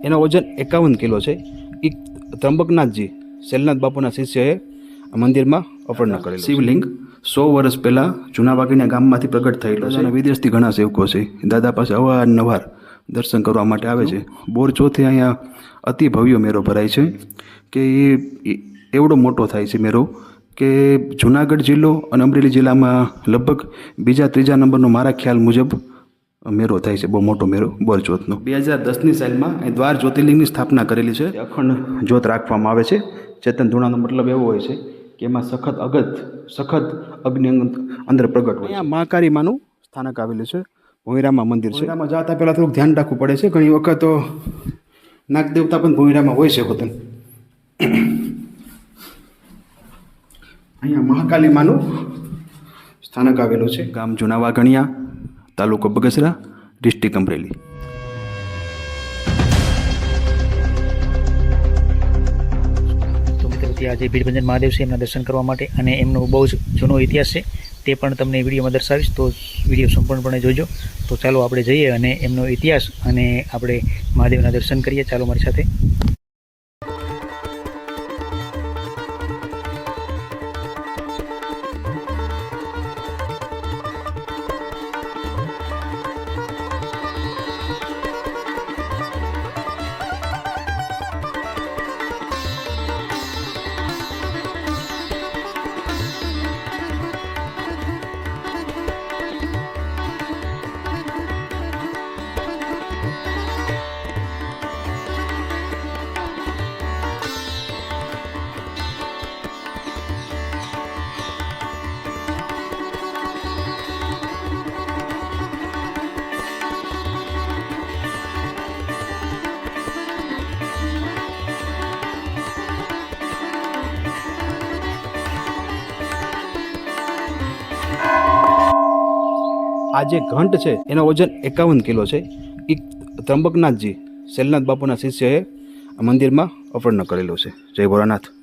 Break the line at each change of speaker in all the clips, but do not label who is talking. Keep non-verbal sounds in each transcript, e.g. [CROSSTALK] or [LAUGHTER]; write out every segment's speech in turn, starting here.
એનો વજન એકાવન કિલો છે. એ ત્રંબકનાથજી શૈલનાથ બાપુના શિષ્યએ આ મંદિરમાં અપર્ણ કરેલું શિવલિંગ સો વર્ષ પહેલાં જૂના વાગીના ગામમાંથી પ્રગટ થયેલો છે. અને વિદેશથી ઘણા સેવકો છે. દાદા પાસે અવારનવાર દર્શન કરવા માટે આવે છે. બોર ચોથે અહીંયા અતિ ભવ્ય મેળો ભરાય છે કે એ એ એવડો મોટો થાય છે મેળો કે જુનાગઢ જિલ્લો અને અમરેલી જિલ્લામાં લગભગ બીજા ત્રીજા નંબરનો મારા ખ્યાલ મુજબ મેળો થાય છે બહુ મોટો મેળો બોરચોથનો બે હજાર દસની સાલમાં અહીં દ્વાર જ્યોતિર્લિંગની સ્થાપના કરેલી છે. અખંડ જ્યોત રાખવામાં આવે છે. ચેતન ધૂણાનો મતલબ એવો હોય છે કે એમાં સખત અગત સખત અગ્નિ અંદર પ્રગટ હોય અહીંયા મહાકાળી માનું સ્થાનક આવેલું છે ભોંયરામાં મંદિર છે. એમાં જતા પહેલાં થોડુંક ધ્યાન રાખવું પડે છે. ઘણી વખત નાગદેવતા પણ ભોંયરામાં હોય છે હોતું અહીંયા મહાકાલીમાનું સ્થાનક આવેલું છે. ગામ જુનાવા વાઘણિયા તાલુકો બગસરા, ડિસ્ટ્રિક્ટ અમરેલી.
આજે ભીડભંજન મહાદેવ છે, એમના દર્શન કરવા માટે અને એમનો બહુ જ જૂનો ઇતિહાસ છે, તે પણ તમને વિડીયોમાં દર્શાવીશ. તો વીડિયો સંપૂર્ણપણે જોજો. તો ચાલો આપણે જઈએ અને એમનો ઇતિહાસ અને આપણે મહાદેવના દર્શન કરીએ. ચાલો મારી સાથે.
આ જે ઘંટ છે, એનો વજન એકાવન કિલો છે. એ ત્રંબકનાથજી, શૈલનાથ બાપુના શિષ્યએ મંદિરમાં અપર્ણ કરેલું છે. જય ભોળાનાથ.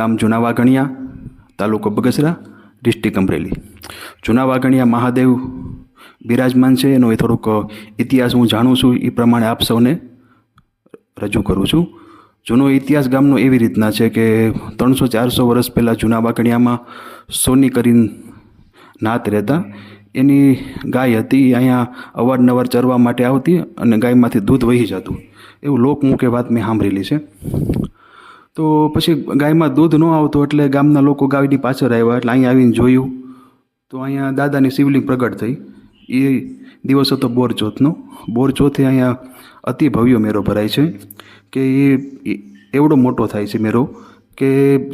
ગામ જૂના વાઘણિયા તાલુકો બગસરા, ડિસ્ટ્રિક્ટ અમરેલી. જૂના વાઘણિયા મહાદેવ બિરાજમાન છે. એનો એ થોડુંક ઇતિહાસ હું જાણું છું. એ પ્રમાણે આપ સૌને રજૂ કરું છું. જૂનો ઇતિહાસ ગામનો એવી રીતના છે કે ત્રણસો ચારસો વર્ષ પહેલાં જૂના વાઘણિયામાં સોની કરીને નાત રહેતા. એની ગાય હતી. અહીંયા અવારનવાર ચરવા માટે આવતી અને ગાયમાંથી દૂધ વહી જતું. એવું લોકમુખે વાત મેં સાંભળેલી છે. તો પછી ગાયમાં દૂધ ન આવતું એટલે ગામના લોકો ગાયની પાછળ આવ્યા એટલે અહીંયા આવીને જોયું. તો અહીંયા દાદાની શિવલિંગ પ્રગટ થઈ. એ દિવસ હતો બોરચોથનો બોરચોથે બોર અહીંયા અતિ ભવ્ય મેળો ભરાય છે કે એ એ એવડો મોટો થાય છે મેળો કે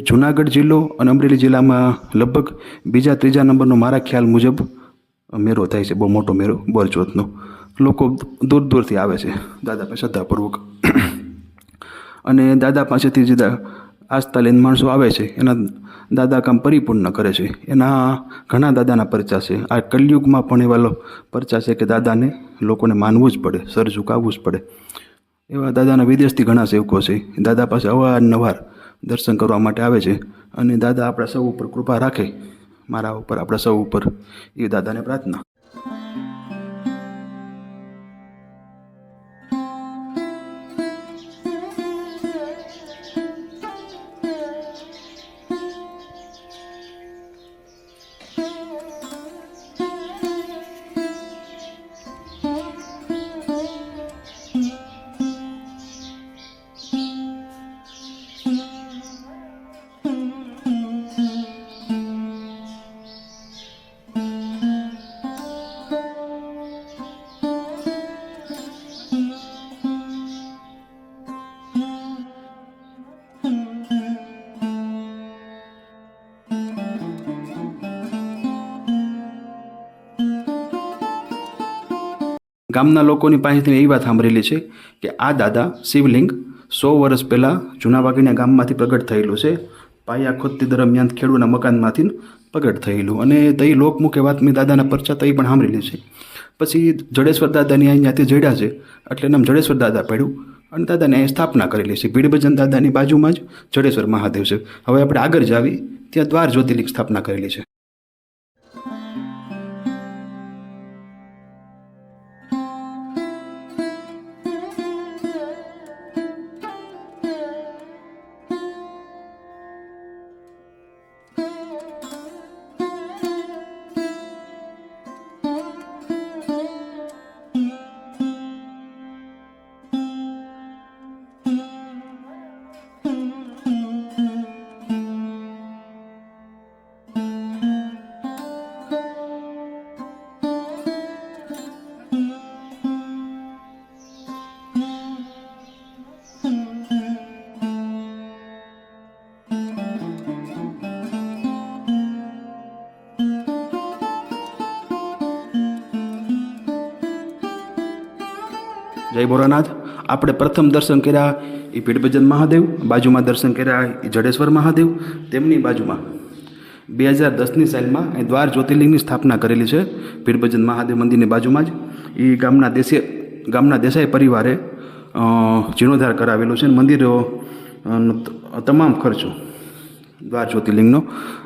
જુનાગઢ જિલ્લો અને અમરેલી જિલ્લામાં લગભગ બીજા ત્રીજા નંબરનો મારા ખ્યાલ મુજબ મેળો થાય છે. બહુ મોટો મેળો બોરચોથનો લોકો દૂર દૂરથી આવે છે. દાદા પર શ્રદ્ધાપૂર્વક અને દાદા પાસેથી જે આસ્થાલીન માણસો આવે છે, એના દાદા કામ પરિપૂર્ણ કરે છે. એના ઘણા દાદાના પરચા છે. આ કલયુગમાં પણ એવા પરચા છે કે દાદાને લોકોને માનવું જ પડે, સર ઝુકાવવું જ પડે. એવા દાદાના વિદેશથી ઘણા સેવકો છે. દાદા પાસે અવારનવાર દર્શન કરવા માટે આવે છે અને દાદા આપણા સૌ ઉપર કૃપા રાખે. મારા ઉપર, આપણા સૌ ઉપર. એ દાદાને પ્રાર્થના. ગામના લોકોની પાસેથી એવી વાત સાંભળેલી છે કે આ દાદા શિવલિંગ સો વર્ષ પહેલાં જૂના વાગીના ગામમાંથી પ્રગટ થયેલું છે. પાયા ખોદતી દરમિયાન ખેડૂના મકાનમાંથી પ્રગટ થયેલું. અને તઈ લોકમુખે વાત મેં દાદાના પરચા તઈ પણ સાંભળેલી છે. પછી જડેશ્વર દાદાની અહીંયાથી જડ્યા છે, એટલે નામ જડેશ્વર દાદા પડ્યું. અને દાદાને અહીં સ્થાપના કરેલી છે. ભીડભજન દાદાની બાજુમાં જ જડેશ્વર મહાદેવ છે. હવે આપણે આગળ જાવી, ત્યાં દ્વાર જ્યોતિર્લિંગ સ્થાપના કરેલી છે. જય ભોરાનાથ આપણે પ્રથમ દર્શન કર્યા એ પીઠભજન મહાદેવ, બાજુમાં દર્શન કર્યા એ જડેશ્વર મહાદેવ, તેમની બાજુમાં. બે હજાર દસની સાલમાં અહીં દ્વાર જ્યોતિર્લિંગની સ્થાપના કરેલી છે, પીઠભજન મહાદેવ મંદિરની બાજુમાં જ. એ ગામના દેશે, ગામના દેસાઈ પરિવારે જીર્ણોદ્ધાર કરાવેલો છે મંદિર તમામ ખર્ચો દ્વાર જ્યોતિર્લિંગનો,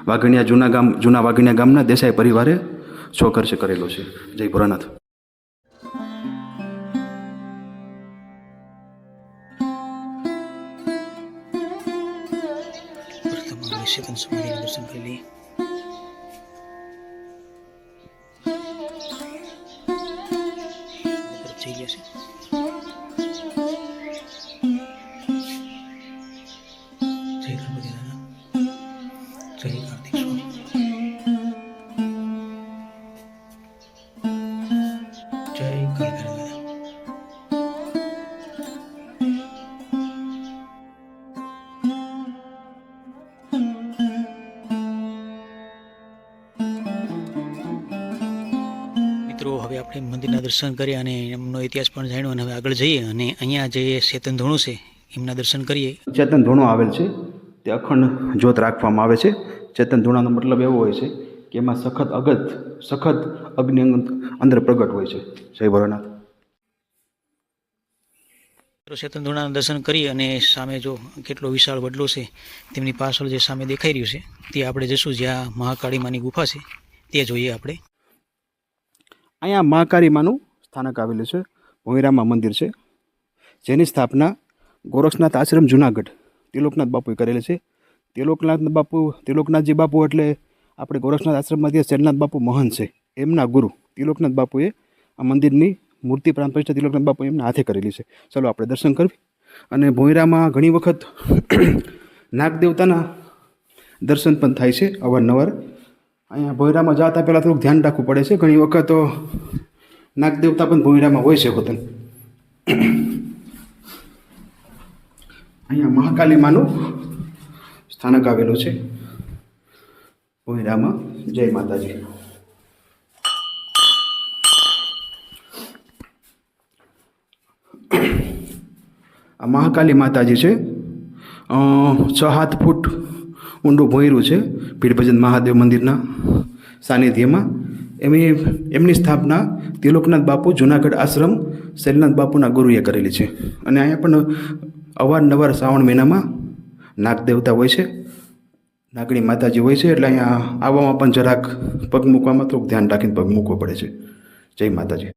વાઘણિયા જૂના ગામ, જૂના વાઘણિયા ગામના દેસાઈ પરિવારે સો ખર્ચે કરેલો છે. જય ભોળાનાથ.
પ્રથમ આપણે શેતન સમાધિના દર્શન કરી લઈએ મંદિરના દર્શન કર્યા અને એમનો ઇતિહાસ પણ જાણ્યો અને હવે આગળ જઈએ અને અહીંયા જે ચેતન ધોણું છે એમના દર્શન કરીએ.
ચેતન ધૂણું આવેલ છે તે અખંડ જ્યોત રાખવામાં આવે છે. ચેતન ધૂણાનો મતલબ એવો હોય છે કે એમાં સખત અગત સખત અગ્નિ અંદર પ્રગટ હોય છે. જય ભોળાનાથ.
ચેતન ધોણાના દર્શન કરી અને સામે જો કેટલો વિશાળ વડલો છે તેમની પાછળ જે સામે દેખાઈ રહ્યું છે તે આપણે જશું જ્યાં મહાકાળી માની ગુફા છે તે જોઈએ આપણે.
અહીંયા મહાકાળીમાનું સ્થાનક આવેલું છે. ભોંયરામા મંદિર છે. જેની સ્થાપના ગોરખનાથ આશ્રમ જુનાગઢ તિલોકનાથ બાપુએ કરેલી છે. તિલોકનાથ બાપુ તિલોકનાથજી બાપુ એટલે આપણે ગોરખનાથ આશ્રમમાંથી શેરનાથ બાપુ મહંત છે. એમના ગુરુ તિલોકનાથ બાપુએ આ મંદિરની મૂર્તિ પ્રાણ પ્રતિષ્ઠા તિલોકનાથ બાપુ એમના હાથે કરેલી છે. ચલો આપણે દર્શન કરવી અને ભોંયરામાં ઘણી વખત [CLEARS THROAT] નાગદેવતાના દર્શન પણ થાય છે અવારનવાર. અહીંયા ભોયરામાં જતા પહેલાં થોડુંક ધ્યાન રાખવું પડે છે. ઘણી વખત તો નાગદેવતા પણ ભોયરામાં હોય છે હોતન અહીંયા મહાકાલી માનું સ્થાનક આવેલું છે. ભોયરામાં. જય માતાજી. આ મહાકાલી માતાજી છે. છ સાત ફૂટ ઊંડું ભોંયરું છે. ભીડભજન મહાદેવ મંદિરના સાનિધ્યમાં. એમની એમની સ્થાપના તિલોકનાથ બાપુ જુનાગઢ આશ્રમ શૈલનાથ બાપુના ગુરુએ કરેલી છે. અને અહીંયા પણ અવારનવાર શ્રાવણ મહિનામાં નાગદેવતા હોય છે. નાગણી માતાજી હોય છે. એટલે અહીંયા આવવામાં પણ જરાક પગ મૂકવામાં થોડુંક ધ્યાન રાખીને પગ મૂકવો પડે છે. જય માતાજી.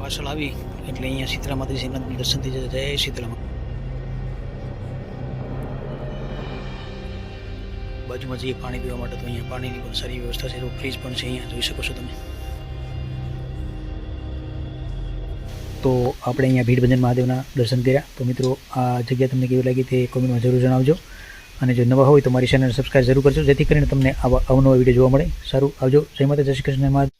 પાછળ આવી, એટલે અહીંયા શીતળા માતાજી એમના દર્શન થઈ જતા જય શીતળા બાજુમાં જઈએ પાણી પીવા માટે, તો અહીંયા પાણીની પણ સારી વ્યવસ્થા છે. ફ્રીજ પણ છે અહીંયા, જોઈ શકો છો તમે. તો આપણે અહીંયા ભીડભંજન મહાદેવના દર્શન કર્યા. તો મિત્રો, આ જગ્યા તમને કેવી લાગી તે કોમેન્ટમાં જરૂર જણાવજો. અને જો નવા હોય તો મારી ચેનલ સબસ્ક્રાઈબ જરૂર કરજો, જેથી કરીને તમને આવા અવનવા વીડિયો જોવા મળે. સારું, આવજો. જય માતા જય શ્રી કૃષ્ણ મહાદેવ.